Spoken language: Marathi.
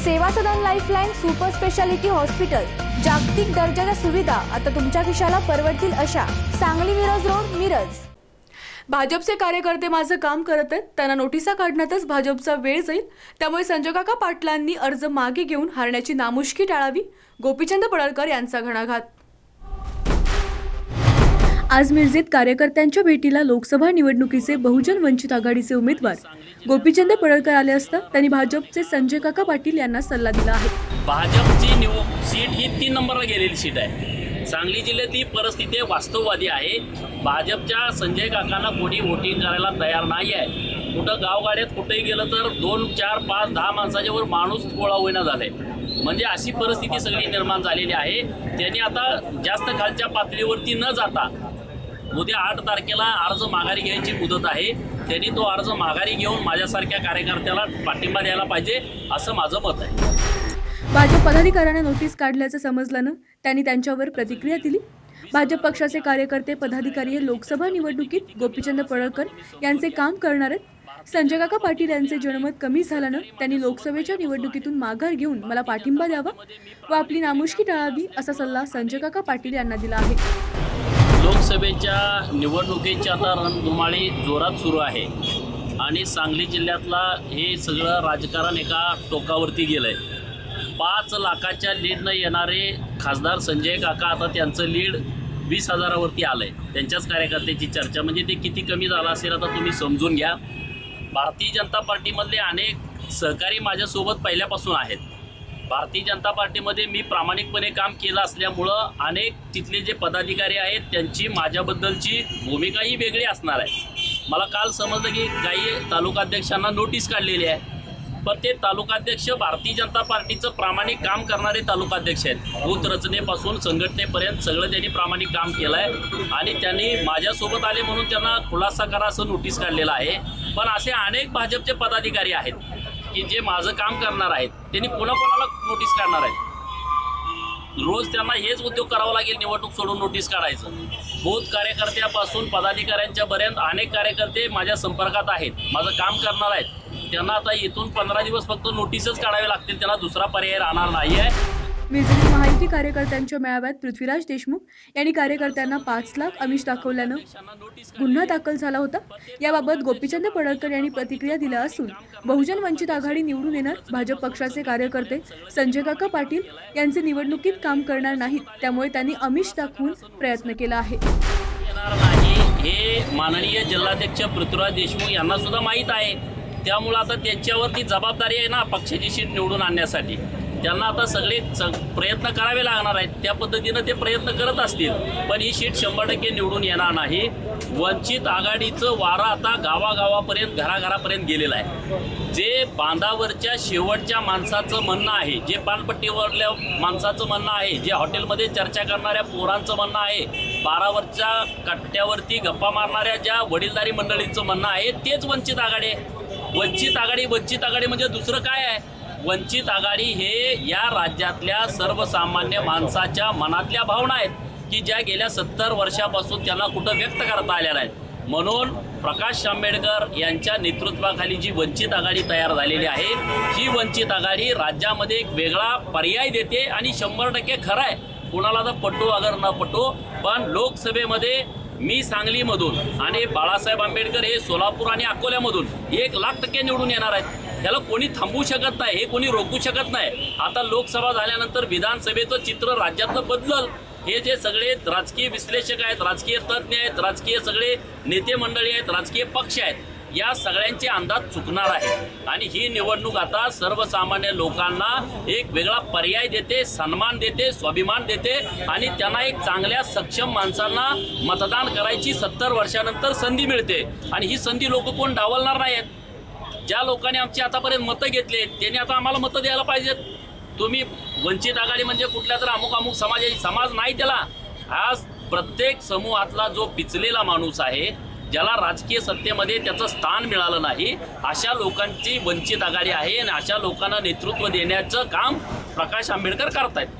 Seva Sadan lifeline super speciality hospital. जागतिक दर्जाच्या सुविधा आता तुमच्या खिशाला परवडतील अशा सांगली मिरज रोड मिरज. भाजपचे कार्यकर्ते माझं काम करत आहेत. त्यांना नोटिसा काढण्यातच भाजपचा वेळ जाईल. त्यामुळे संजय काका पाटलांनी अर्ज मागे घेऊन हारण्याची नामुष्की टाळावी. गोपीचंद पडळकर यांचा घणाघात. आज मिरजेत कार्यकर्त्यांच्या भेटीला लोकसभा निवडणुकीचे बहुजन वंचित आघाडीचे उमेदवार. गोपीचंद पडळकर आले असता त्यांनी भाजपचे संजय काका पाटील यांना सल्ला दिला आहे. भाजपची सीट ही तीन नंबरला गेलेली सीट आहे. सांगली जिल्ह्यातली परिस्थिती वास्तववादी आहे. भाजपच्या संजय काकांना कोणी वोटिंग करायला तयार नाही आहे. कुठं गावगाड्यात कुठेही गेलं तर दोन चार पाच दहा माणसाच्या वर माणूस गोळा होईना झालाय. म्हणजे अशी परिस्थिती सगळी निर्माण झालेली आहे. त्यांनी आता जास्त खालच्या पातळीवरती न जाता उद्या आठ तारखेला अर्ज माघारी घ्यायची मुदत आहे. त्यांनी तो अर्ज माघारी घेऊन माझ्यासारख्या कार्यकर्त्याला पाठिंबा द्यायला पाहिजे असं माझं मत आहे. भाजप पदाधिकाऱ्यांना नोटीस काढल्याचं समजल्यानं त्यांनी त्यांच्यावर प्रतिक्रिया दिली. भाजप पक्षाचे कार्यकर्ते पदाधिकारी हे लोकसभा निवडणुकीत गोपीचंद पडळकर यांचे काम करणार आहेत. संजय काका पाटील यांचे जनमत कमी झाल्यानं त्यांनी लोकसभेच्या निवडणुकीतून माघार घेऊन मला पाठिंबा द्यावा व आपली नामुष्की टाळावी असा सल्ला संजय काका पाटील यांना दिला आहे. लोकसभेच्या निवडणुकीची आता रणधुमाळी जोरात सुरू आहे. आणि सांगली जिल्ह्यातला हे सगळं राजकारण एका टोकावरती गेलं आहे पाच लाखाच्या लीडनं येणारे खासदार संजय काका आता त्यांचं लीड वीस हजारावरती आलं आहे त्यांच्याच कार्यकर्त्याची चर्चा म्हणजे ते किती कमी झालं असेल आता तुम्ही समजून घ्या. भारतीय जनता पार्टीमधले अनेक सहकारी माझ्यासोबत पहिल्यापासून आहेत. भारतीय जनता पार्टीमध्ये मी प्रामाणिकपणे काम केलं असल्यामुळं अनेक तिथले जे पदाधिकारी आहेत त्यांची माझ्याबद्दलची भूमिकाही वेगळी असणार आहे. मला काल समजलं की काही तालुकाध्यक्षांना नोटीस काढलेली आहे पण ते तालुकाध्यक्ष भारतीय जनता पार्टीचं प्रामाणिक काम करणारे तालुकाध्यक्ष आहेत. बूथ रचनेपासून संघटनेपर्यंत सगळं त्यांनी प्रामाणिक काम केलं आहे आणि त्यांनी माझ्यासोबत आले म्हणून त्यांना खुलासा करा असं नोटीस काढलेलं आहे. पण असे अनेक भाजपचे पदाधिकारी आहेत. की जे माझं काम करणार आहेत त्यांनी कोणाकोणाला नोटीस काढणार आहेत? रोज त्यांना हेच उद्योग करावा लागेल निवडणूक सोडून नोटीस काढायचं. बूथ कार्यकर्त्यापासून पदाधिकाऱ्यांच्यापर्यंत अनेक कार्यकर्ते माझ्या संपर्कात आहेत माझं काम करणार आहेत. त्यांना आता इथून पंधरा दिवस फक्त नोटीसच काढावे लागतील त्यांना दुसरा पर्याय राहणार नाही आहे मिरजेतील महायुती कार्यकर्त्यांच्या मेळाव्यात पृथ्वीराज देशमुख यांनी कार्यकर्त्यांना पाच लाख आमिष दाखवल्यानं गुन्हा दाखल झाला होता. याबाबत गोपीचंद पडळकर यांनी प्रतिक्रिया दिल्या असून बहुजन वंचित आघाडी निवडून येणार भाजप पक्षाचे कार्यकर्ते संजय काका पाटील यांचे निवडणुकीत काम करणार नाहीत त्यामुळे त्यांनी आमिष दाखवून प्रयत्न केला आहे. हे माननीय जिल्हाध्यक्ष पृथ्वीराज देशमुख यांना सुद्धा माहीत आहे. त्यामुळं आता त्यांच्यावरती जबाबदारी आहे ना पक्षाची सीट निवडून आणण्यासाठी. त्यांना आता सगळे प्रयत्न करावे लागणार आहेत. त्या पद्धतीनं ते प्रयत्न करत असतील. पण ही सीट शंभर टक्के निवडून येणार नाही. वंचित आघाडीचं वारं आता गावागावापर्यंत घराघरापर्यंत गेलेलं आहे. जे बांधावरच्या शेवटच्या माणसाचं म्हणणं आहे जे पानपट्टीवरल्या माणसाचं म्हणणं आहे जे हॉटेलमध्ये चर्चा करणाऱ्या पोरांचं म्हणणं आहे बारावरच्या कट्ट्यावरती गप्पा मारणाऱ्या ज्या वडीलधारी मंडळींचं म्हणणं आहे तेच वंचित आघाडी आहे. वंचित आघाडी वंचित आघाडी म्हणजे दुसरं काय आहे? वंचित आघाडी हे या राज्यातल्या सर्वसामान्य माणसाच्या मनातल्या भावना आहेत की ज्या गेल्या सत्तर वर्षापासून त्यांना कुठं व्यक्त करता आल्या नाहीत. म्हणून प्रकाश आंबेडकर यांच्या नेतृत्वाखाली जी वंचित आघाडी तयार झालेली आहे ही वंचित आघाडी राज्यामध्ये एक वेगळा पर्याय देते आणि शंभर टक्के खरं आहे. कुणाला तर पटो अगर न पटो पण लोकसभेमध्ये मी सांगलीमधून आणि बाळासाहेब आंबेडकर हे सोलापूर आणि अकोल्यामधून एक लाख टक्के निवडून येणार आहेत. त्याला कोणी थांबवू शकत नाही हे कोणी रोखू शकत नाही. आता लोकसभा झाल्यानंतर विधानसभेचं चित्र राज्यातलं बदलल. हे जे सगळे राजकीय विश्लेषक आहेत राजकीय तज्ज्ञ आहेत राजकीय सगळे नेते मंडळी आहेत राजकीय पक्ष आहेत या सगळ्यांचे अंदाज चुकणार आहे. आणि ही निवडणूक आता सर्वसामान्य लोकांना एक वेगळा पर्याय देते सन्मान देते स्वाभिमान देते आणि त्यांना एक चांगल्या सक्षम माणसांना मतदान करायची सत्तर वर्षानंतर संधी मिळते. आणि ही संधी लोक कोण डावलणार नाहीत? ज्या लोकांनी आमची आतापर्यंत मतं घेतले त्यांनी आता आम्हाला मतं द्यायला पाहिजेत. तुम्ही वंचित आघाडी म्हणजे कुठल्या तर अमुक अमुक समाजाची समाज नाही त्याला. आज प्रत्येक समूहातला जो पिचलेला माणूस आहे ज्याला राजकीय सत्तेमध्ये त्याचं स्थान मिळालं नाही अशा लोकांची वंचित आघाडी आहे आणि अशा लोकांना नेतृत्व देण्याचं काम प्रकाश आंबेडकर करतायत.